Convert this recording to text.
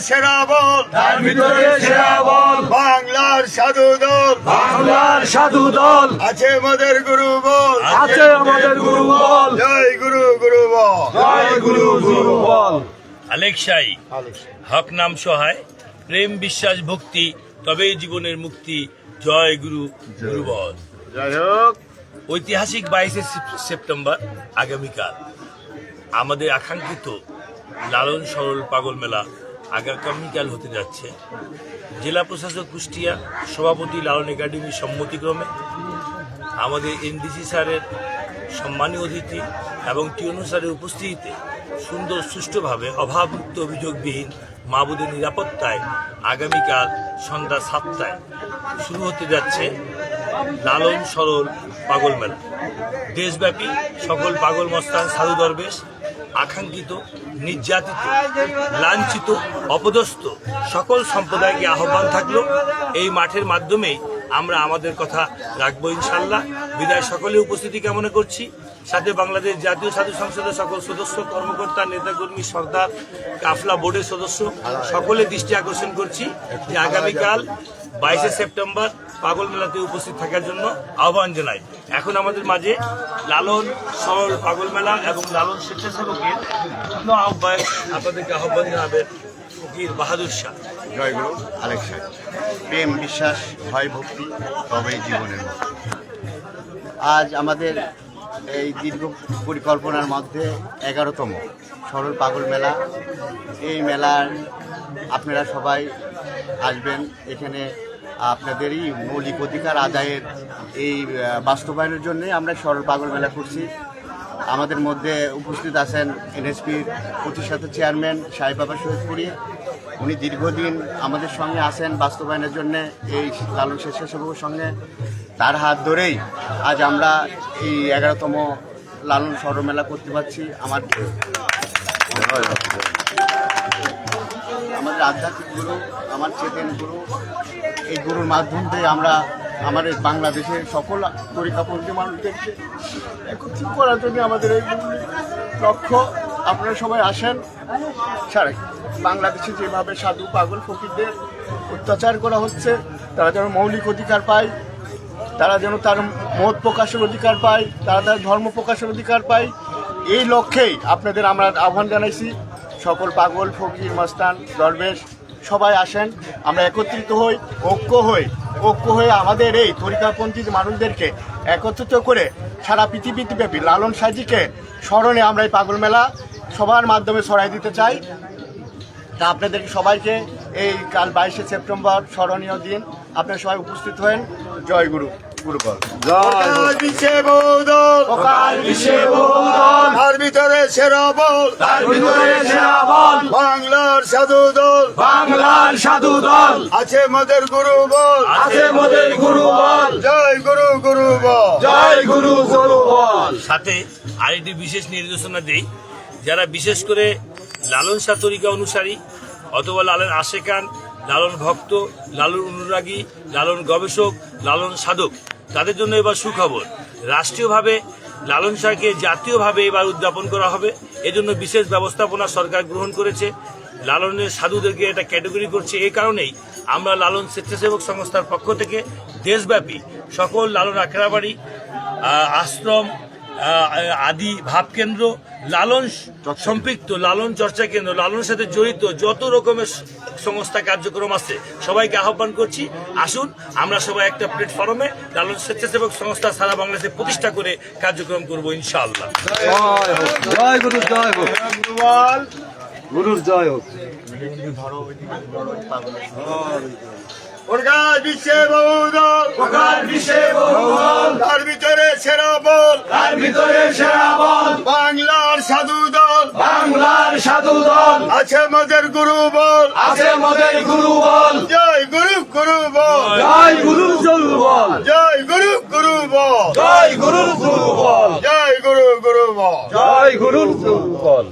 সেরা বল। তার ভিতরে সেরা বল। বাংলার সাধু দল। বাংলার সাধু দল। আছে আমাদের গুরু বল। আছে আমাদের গুরু বল। জয় গুরু গুরু বল। জয় গুরু গুরু বল। আলেকসাই হক নাম সহায় প্রেম বিশ্বাস ভক্তি তবেই জীবনের মুক্তি জয় গুরু গুরু বল। যাই হোক। ঐতিহাসিক বাইশে সেপ্টেম্বর আগামীকাল। আমাদের আকাঙ্ক্ষিত লালন সরল পাগল মেলা আগামীকাল হতে যাচ্ছে। জেলা প্রশাসক কুষ্টিয়া, সভাপতি লালন একাডেমির সম্মতিক্রমে আমাদের এনডিসি স্যারের সম্মানীয় অতিথি এবং টিউনু স্যারের উপস্থিতিতে সুন্দর সুষ্ঠুভাবে অভাবমুক্ত অভিযোগবিহীন মাহবুদের নিরাপত্তায় আগামীকাল সন্ধ্যা সাতটায় শুরু হতে যাচ্ছে লালন সরল পাগল মেলা। দেশব্যাপী সকল পাগল মস্তান সাধু দরবেশ আকাঙ্ক্ষিত, নির্যাতিত, লাঞ্ছিত, অপদস্থ সকল সম্প্রদায়কে আহ্বান থাকল। এই মাঠের মাধ্যমেই আমরা আমাদের কথা রাখব ইনশাল্লাহ বিদায় সকলে উপস্থিতি কামনা করছি। সাথে বাংলাদেশ জাতীয় সাধু সংসদের সকল সদস্য, কর্মকর্তা, নেতাকর্মী, সর্দার, কাফলা বোর্ডের সদস্য, সকলে দৃষ্টি আকর্ষণ করছি যে আগামীকাল বাইশে সেপ্টেম্বর পাগল মেলাতে উপস্থিত থাকার জন্য আহ্বান জানাই। এখন আমাদের মাঝে লালন, সরল পাগল মেলা এবং লালন স্বেচ্ছাসেবকের আহ্বায়ক আপনাদেরকে আহ্বান জানাবেন ফকির বাহাদুর শাহ। জয় গুরু আলেকসা প্রেম, বিশ্বাস, ভয়, ভক্তি তবেই জীবনের। আজ আমাদের এই দীর্ঘ পরিকল্পনার মধ্যে এগারোতম সরল পাগল মেলা। এই মেলার আপনারা সবাই আসবেন। এখানে আপনাদেরই মৌলিক অধিকার আদায়ের এই বাস্তবায়নের জন্যে আমরা সরল পাগল মেলা করছি। আমাদের মধ্যে উপস্থিত আছেন এনএসপির প্রতিষ্ঠাতা চেয়ারম্যান সাহেব বাবা শহীদপুরি উনি দীর্ঘদিন আমাদের সঙ্গে আছেন বাস্তবায়নের জন্য, এই লালন স্বেচ্ছাসেবকের সঙ্গে। তার হাত ধরেই আজ আমরা এই এগারোতম লালন সরমেলা করতে পারছি। আমার আমাদের আধ্যাত্মিক গুরু, আমার চেতেন গুরু এই গুরুর মাধ্যম দিয়ে আমরা আমাদের বাংলাদেশের সকল পরীক্ষাপন্থী মানুষদেরকে একত্রিত করার জন্য আমাদের এই লক্ষ্য, আপনারা সবাই আসেন। সারা বাংলাদেশে যেভাবে সাধু পাগল ফকিরদের অত্যাচার করা হচ্ছে, তারা যেন মৌলিক অধিকার পায়, তারা যেন তার মত প্রকাশের অধিকার পায়, তারা তার ধর্ম প্রকাশের অধিকার পায়, এই লক্ষ্যেই আপনাদের আমরা আহ্বান জানাইছি, সকল পাগল, ফকির, মস্তান, দরবেশ সবাই আসেন, আমরা একত্রিত হই, ঐক্য হই। ঐক্য হয়ে আমাদের এই তরিকাপন্থী মানুষদেরকে একত্রিত করে সারা পৃথিবীতে ব্যাপী লালন সাজিকে স্মরণে আমরা এই পাগল মেলা সবার মাধ্যমে সরাই দিতে চাই। তা আপনাদেরকে সবাইকে এই কাল বাইশে সেপ্টেম্বর স্মরণীয় দিন। আপনারা সবাই উপস্থিত হন জয় গুরু। গুরুবল বিশ্বে বহুদল। অকাল বিশ্বে বহু তার ভিতরে সেরা বল। তার ভিতরে সেরা বল। বাংলার সাধু দল। বাংলার সাধু দল। আছে মোদের গুরু বল। আছে মোদের গুরু বল। জয় গুরু গুরু বল। জয় গুরু গুরু বল। সাথে আরেকটি বিশেষ নির্দেশনা দেই। যারা বিশেষ করে লালন শাহ তরিকা অনুসারী অথবা লালন আশেকান লালন ভক্ত, লালন অনুরাগী, লালন গবেষক, লালন সাধক। তাদের জন্য এবার সুখবর। রাষ্ট্রীয়ভাবে লালন শাহকে জাতীয়ভাবে এবার উদযাপন করা হবে। এজন্য বিশেষ ব্যবস্থাপনা সরকার গ্রহণ করেছে। লালনের সাধুদেরকে এটা ক্যাটাগরি করছে। এই কারণেই আমরা লালন স্বেচ্ছাসেবক সংস্থার পক্ষ থেকে দেশব্যাপী সকল লালন আখড়াবাড়ি আশ্রম আদি ভাবকেন্দ্র লালন সম্পৃক্ত লালন চর্চা কেন্দ্র লালনের সাথে জড়িত যত রকমের সংস্থা কার্যক্রম আছে সবাইকে আহ্বান করছি। আসুন আমরা সবাই একটা প্ল্যাটফর্মে লালন স্বেচ্ছাসেবক সংস্থা সারা বাংলাদেশে প্রতিষ্ঠা করে কার্যক্রম করব ইনশাআল্লাহ। জয় হোক। জয় গুরু জয় হোক বল গুরুর জয় হোক প্রকাশ বিশ্বে বহুদল। প্রকাশ বিশ্বে বহুদল। তার ভিতরে সেরা বল। তার ভিতরে সেরা বল। বাংলার সাধু দল। বাংলার সাধু দল। আছে মদের গুরু বল। আছে মদের গুরু বল। জয় গুরু গুরু বল। জয় গুরু গুরু বল। জয় গুরু গুরু বল। জয় গুরু গুরু বল। জয় গুরু গুরু বল। জয় গুরু গুরু বল।